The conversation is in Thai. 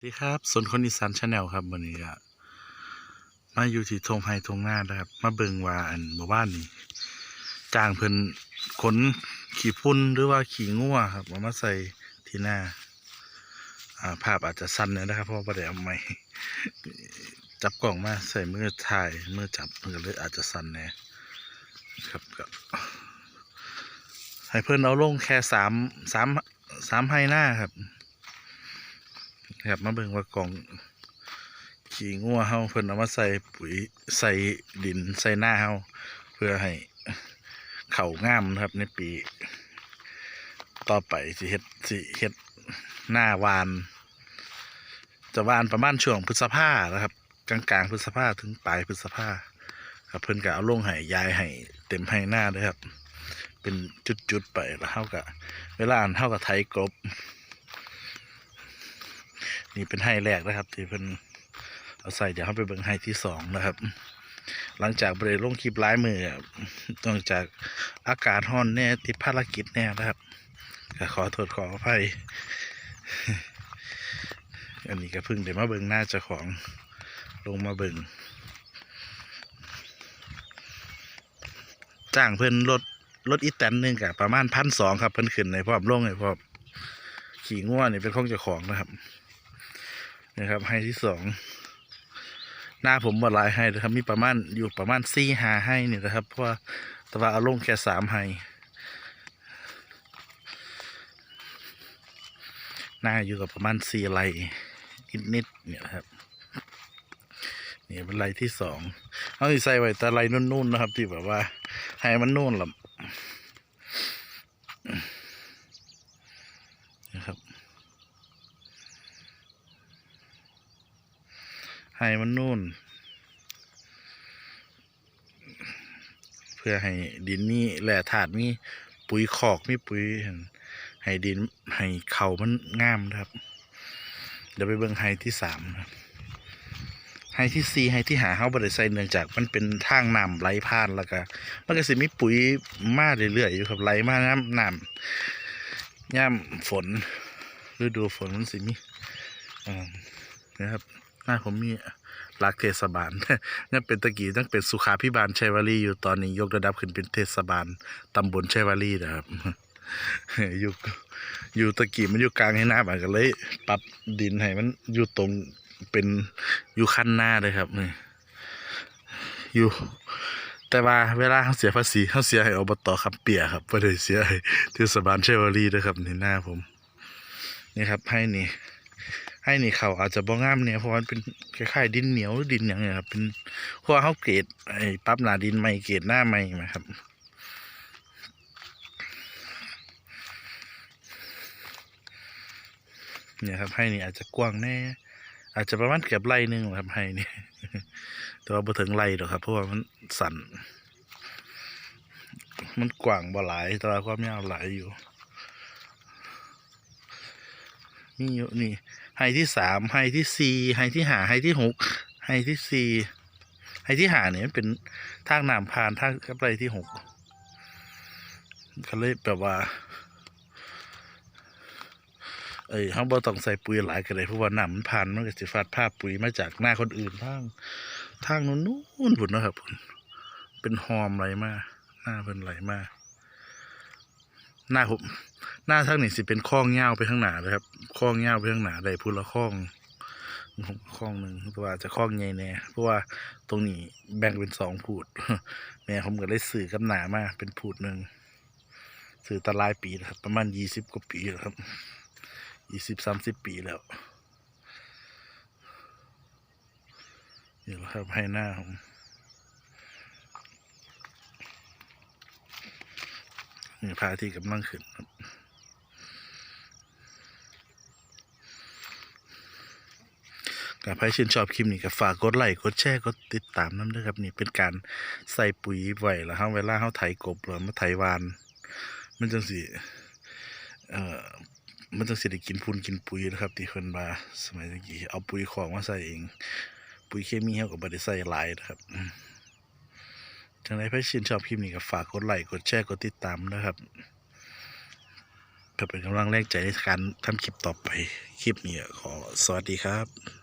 สวัสดีครับสนคนอีสานชาแนลครับวันนี้ก็มาอยู่ที่ทงไฮทงหน้านะครับ มาเบิงว่าอันหมู่บ้านนี้จ้างเพิ่นขนขี่พุ่นหรือว่าขี่งัวครับเอามาใส่ที่หน้า อ่า ภาพอาจจะสั้นหนอยนะครับ เพราะว่าบ่ได้เอาไม้จับกล่องมาใส่มือถ่ายมือจับมันก็เลยอาจจะสั้นแน่ครับก็ให้เพิ่นเอาลงแค่สามสามสามไฮหน้าครับ ครับมาเบิ่งว่ากล่องขี่งัวเฮาเพิ่นเอามาใส่ปุ๋ยใส่ดินใส่หน้าเฮาเพื่อให้เข่างามนะครับ ในปี ต่อไปสิเฮ็ดสิเฮ็ดหน้าวาน จะวานประมาณช่วงพฤษภานะครับ กลางกลางๆพฤษภาถึงปลายพฤษภาครับเพิ่นก็เอาลงให้ยายให้เต็มให้หน้าด้วยครับ เป็นจุดๆไปแล้วเฮาก็เวลาอันเฮาก็ไถกบ นี่เป็นไฮแรกนะครับ ที่เพิ่นเอาใส่เดี๋ยวเขาไปเบิ่งไฮที่สองนะครับ หลังจากบริลงคลิปร้ายมือครับนอกจากอากาศร้อนแน่ติดภารกิจแน่นะครับก็ขอโทษขออภัยอันนี้ก็เพิ่งเดี๋ยวมาเบิ่งหน้าเจ้าของลงมาเบิ่งจ้างเพิ่นรถรถอีแตนหนึงกับประมาณพันสองครับเพิ่นขึ้นในพร้อมลงในพร้อมขี่ง่วนี่เป็นของเจ้าของนะครับ นะครับให้ที่สองหน้าผมบ่หลายให้นะครับ มีประมาณอยู่ประมาณสี่หาให้เนี่ยนะครับ เพราะว่าต่ว่าเอาลงแค่สามให้หน้าอยู่กับประมาณสี่ไร่นิดๆเนี่ยนะครับนี่เป็นไร่ที่สองเอาสิใส่ไว้แต่ไร่นุ่นๆนะครับ ที่แบบว่าให้มันนุ่นหรอนะครับ ให้มันนู่น เพื่อให้ดินมีแหล่ถาดมีปุ๋ยขอกมีปุ๋ยให้ดินให้เขามันงามนะครับเดี๋ยวไปเบิ่งไฮที่สามครับไฮที่สี่ไฮที่หาเขาบริใส่เนื่องจากมันเป็นทางน้ำไหลผ่านแล้วก็มันก็สิมีปุ๋ยมาเรื่อยๆอยู่ครับไหลมาน้ำน้ำย่ำฝนฤดูฝนมันสิมีนะครับ หน้าผมมีรักเทศบาลยังเป็นตะกี้ยังเป็นสุขาพิบาลชัยวารีอยู่ตอนนี้ยกระดับขึ้นเป็นเทศบาลตำบลชัยวารีนะครับอยู่อยู่ตะกี้มันอยู่กลางให้หน้าบ้านก็เลย ปรับดินให้มันอยู่ตรงเป็นอยู่ขั้นหน้าเลยครับนี่อยู่ แต่ว่าเวลาเขาเสียภาษีเขาเสียให้อบตคำเปียครับไม่ได้เสียให้เทศบาลเชวารีนะครับในหน้าผม นี่ครับให้นี่ ให้นี่เขาอาจจะบ่งามเนี่ยเพราะว่ามันเป็นคล้ายๆดินเหนียวหรือดินอย่างเงี้ยครับเป็นเพราะว่าเขาเกรดไอ้ปั๊บหนาดินใหม่เกรดหน้าใหม่นะครับเนี่ยครับให้นี่อาจจะกว้างแน่ อาจจะประมาณเกือบไร่นึงแหละครับให้นี่แต่ว่าบ่ถึงไร่หรอกครับ เพราะว่ามันสั่นมันกว้างบ่หลายแต่ว่าความยาวหลายอยู่ มีอยู่นี่ไฮที่สามไฮที่สี่ไฮที่หาไฮที่หกไฮที่สี่ไฮที่หาเนี่ยมันเป็นทางน้ำผ่านทางกับไรที่หกก็เลยแบบว่า เอ้ยเขาบ่ต้องใส่ปุ๋ยหลายกันเลยเพราะว่าน้ำมันผ่านมันก็สิฟาดภาพปุ๋ยมาจากหน้าคนอื่นทางทางนู้นนู้นผุนนะครับพุ่นเป็นหอมไหลมาหน้าเพิ่นไหลมาหน้าผมหน้าทางนี้สิเป็นคล้องเงาวไปข้างหน้าเลยครับ คล้องเงาวไปข้างหน้าได้พูดละคล้องคล้องหนึ่งเพราะว่าจะคล้องใหญ่แน่เพราะว่าตรงนี้แบ่งเป็นสองพูด แม่ผมก็เลยสื่อกับหนามาเป็นพูดหนึ่งสื่อตะลายปีแล้วครับ ประมาณยี่สิบกว่าปีแล้วครับยี่สิบสามสิบปีแล้วนี่แหละครับให้หน้าผมนี่พาที่กำลังขึ้นครับ กับใครชื่นชอบคลิปนี้ก็ฝากกดไลค์กดแชร์กดติดตามน้ำด้วยครับนี่เป็นการใส่ปุ๋ยไว้แล้วเฮาเวลาเฮาไถกบหรือมาไถวาน มันจังสิเอ่อมันจังสิได้กินพุนกินปุ๋ยนะครับ ที่เพิ่นว่าสมัยตะกี้เอาปุ๋ยของมาใส่เอง ปุ๋ยเคมีเฮาก็บ่ได้ใส่หลายนะครับอืมจังไดใครชื่นชอบคลิปนี้ก็ฝากกดไลค์กดแชร์กดติดตามนะครับเพื่อเป็นกำลังแรงใจในการทำคลิปต่อไป คลิปนี้ขอสวัสดีครับ